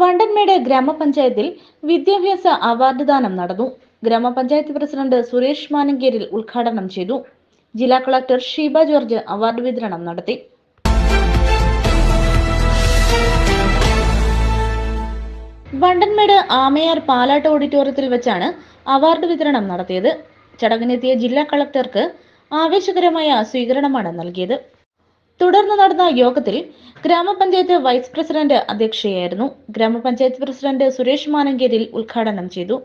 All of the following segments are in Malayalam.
വണ്ടൻമേട് ഗ്രാമപഞ്ചായത്തിൽ വിദ്യാഭ്യാസ അവാർഡ് ദാനം നടന്നു. ഗ്രാമപഞ്ചായത്ത് പ്രസിഡന്റ് സുരേഷ് മാനങ്കേരിൽ ഉദ്ഘാടനം ചെയ്തു. ജില്ലാ കളക്ടർ ഷീബ ജോർജ് അവാർഡ് വിതരണം നടത്തി. വണ്ടൻമേട് ആമയാർ പാലാട്ട് ഓഡിറ്റോറിയത്തിൽ വെച്ചാണ് അവാർഡ് വിതരണം നടത്തിയത്. ചടങ്ങിനെത്തിയ ജില്ലാ കളക്ടർക്ക് ആവേശകരമായ സ്വീകരണമാണ് നൽകിയത്. തുടർന്ന് നടന്ന യോഗത്തിൽ ഗ്രാമപഞ്ചായത്ത് വൈസ് പ്രസിഡന്റ് അധ്യക്ഷയായിരുന്നു. ഗ്രാമപഞ്ചായത്ത് പ്രസിഡന്റ് സുരേഷ് മാനങ്കേരിൽ ഉദ്ഘാടനം ചെയ്തു.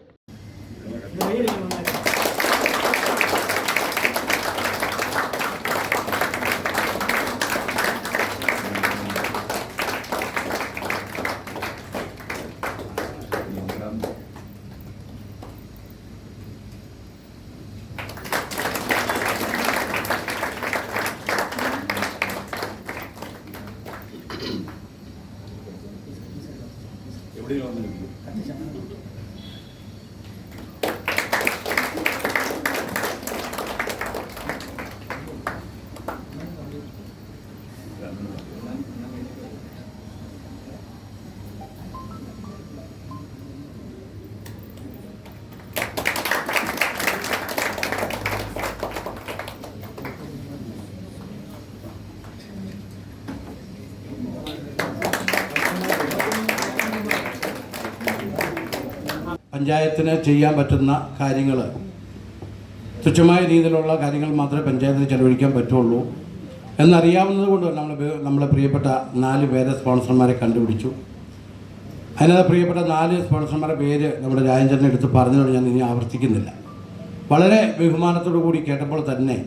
ではないの。പഞ്ചായത്തിന് ചെയ്യാൻ പറ്റുന്ന കാര്യങ്ങൾ. തുച്ഛമായ രീതിയിലുള്ള കാര്യങ്ങൾ മാത്രമേ പഞ്ചായത്തിന് ചെലവഴിക്കാൻ പറ്റുള്ളൂ. എന്നറിയാവുന്നത് കൊണ്ട് നമ്മൾ നമ്മളെ പ്രിയപ്പെട്ട നാല് പേരെ സ്പോൺസർമാരെ കണ്ടുപിടിച്ചു. അതിനകത്ത് പ്രിയപ്പെട്ട നാല് സ്പോൺസർമാരുടെ പേര് നമ്മുടെ രാജേന്ദ്രനെ എടുത്ത് പറഞ്ഞതുകൊണ്ട് ഞാൻ ഇനി ആവർത്തിക്കുന്നില്ല. വളരെ ബഹുമാനത്തോടു കൂടി കേട്ടപ്പോൾ തന്നെ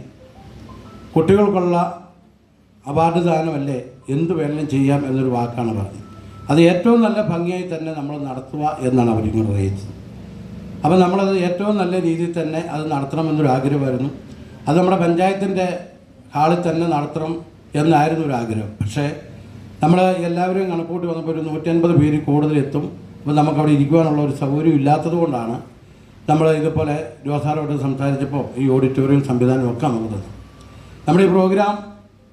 കുട്ടികൾക്കുള്ള അവാർഡ് ദാനമല്ലേ എന്ത് വേണമെങ്കിലും ചെയ്യാം എന്നൊരു വാക്കാണ് പറഞ്ഞത്. അത് ഏറ്റവും നല്ല ഭംഗിയായി തന്നെ നമ്മൾ നടത്തുക എന്നാണ് അവരിങ്ങോട്ട് അറിയിച്ചത്. അപ്പോൾ നമ്മളത് ഏറ്റവും നല്ല രീതിയിൽ തന്നെ അത് നടത്തണമെന്നൊരു ആഗ്രഹമായിരുന്നു. അത് നമ്മുടെ പഞ്ചായത്തിന്റെ ഹാളിൽ തന്നെ നടത്തണം എന്നായിരുന്നു ഒരു ആഗ്രഹം. പക്ഷേ നമ്മൾ എല്ലാവരും കണക്കൂട്ടി വന്നപ്പോൾ ഒരു നൂറ്റൻപത് പേര് കൂടുതൽ എത്തും. അപ്പോൾ നമുക്കവിടെ ഇരിക്കുവാനുള്ള ഒരു സൗകര്യം ഇല്ലാത്തത് കൊണ്ടാണ് നമ്മൾ ഇതുപോലെ ജോസാറോട് സംസാരിച്ചപ്പോൾ ഈ ഓഡിറ്റോറിയം സംവിധാനം ഒക്കെ നമുക്ക് നമ്മുടെ ഈ പ്രോഗ്രാം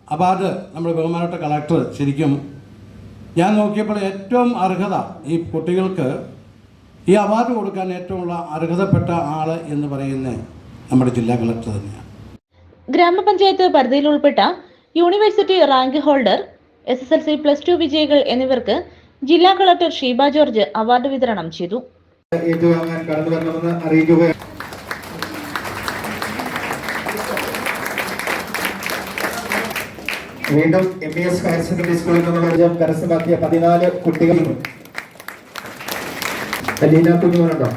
അവാർഡ് നമ്മുടെ ബഹുമാനപ്പെട്ട കളക്ടർ ശരിക്കും ഞാൻ നോക്കിയപ്പോൾ ഏറ്റവും അർഹത ഈ കുട്ടികൾക്ക് ഈ അവാർഡ് കൊടുക്കാൻ ഏറ്റവും ഉള്ള അർഹതപ്പെട്ട ആൾ എന്ന് പറയുന്ന നമ്മുടെ ജില്ലാ കളക്ടർ തന്നെയാണ്. ഗ്രാമപഞ്ചായത്ത് പരിധിയിൽ ഉൾപ്പെട്ട university rank holder S S L C plus two വിജയികൾ എന്നിവർക്ക് ജില്ലാ കളക്ടർ ഷീബ ജോർജ് അവാർഡ് വിതരണം ചെയ്തു. ഏറ്റുവാങ്ങാൻ കടന്നു വരണമെന്ന് അറിയിക്കുകയാണ്. വീണ്ടും M B S higher secondary സ്കൂളിൽ നിന്നുള്ള കരസ്ഥമാക്കിയ പതിനാല് കുട്ടികളും. ലീന കുഞ്ഞുമനുണ്ടോ?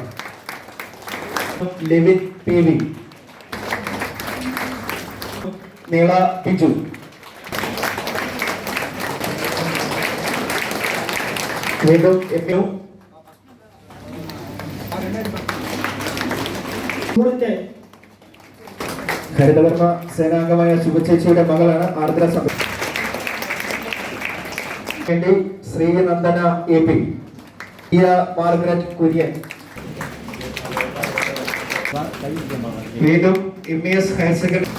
ലെവിൻ പി വി നീള പിജു വീണ്ടും എം യു. ഹരിതകർമ്മ സേനാംഗമായ ശുഭചേച്ചിയുടെ മകളാണ് ആർദ്ര വേണ്ടി Sreenandana A P Margaret Kurian. വീണ്ടും എം എസ് ഹയർ സെക്കൻഡറി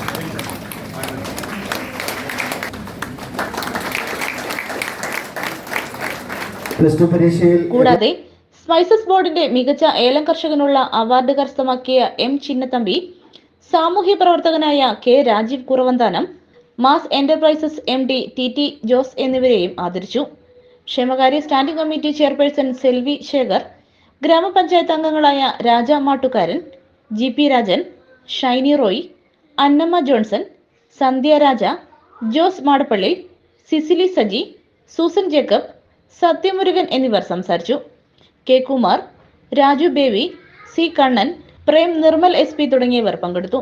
കൂടാതെ സ്പൈസസ് ബോർഡിന്റെ മികച്ച ഏലം കർഷകനുള്ള അവാർഡ് കരസ്ഥമാക്കിയ എം ചിന്നത്തമ്പി സാമൂഹ്യ പ്രവർത്തകനായ K Rajeev Kuravanthanam mass enterprises M D T T Jose എന്നിവരെയും ആദരിച്ചു. ക്ഷേമകാര്യ standing committee chairperson Selvi Sekhar ഗ്രാമപഞ്ചായത്ത് അംഗങ്ങളായ Raja Mattukaran G P Rajan Shiny Roy Annamma Johnson Sandhya Raja Jose Madappally Cicily Saji Susan Jacob സത്യമുരുകൻ എന്നിവർ സംസാരിച്ചു. K Kumar Raju Baby C Kannan Prem Nirmal S തുടങ്ങിയവർ പങ്കെടുത്തു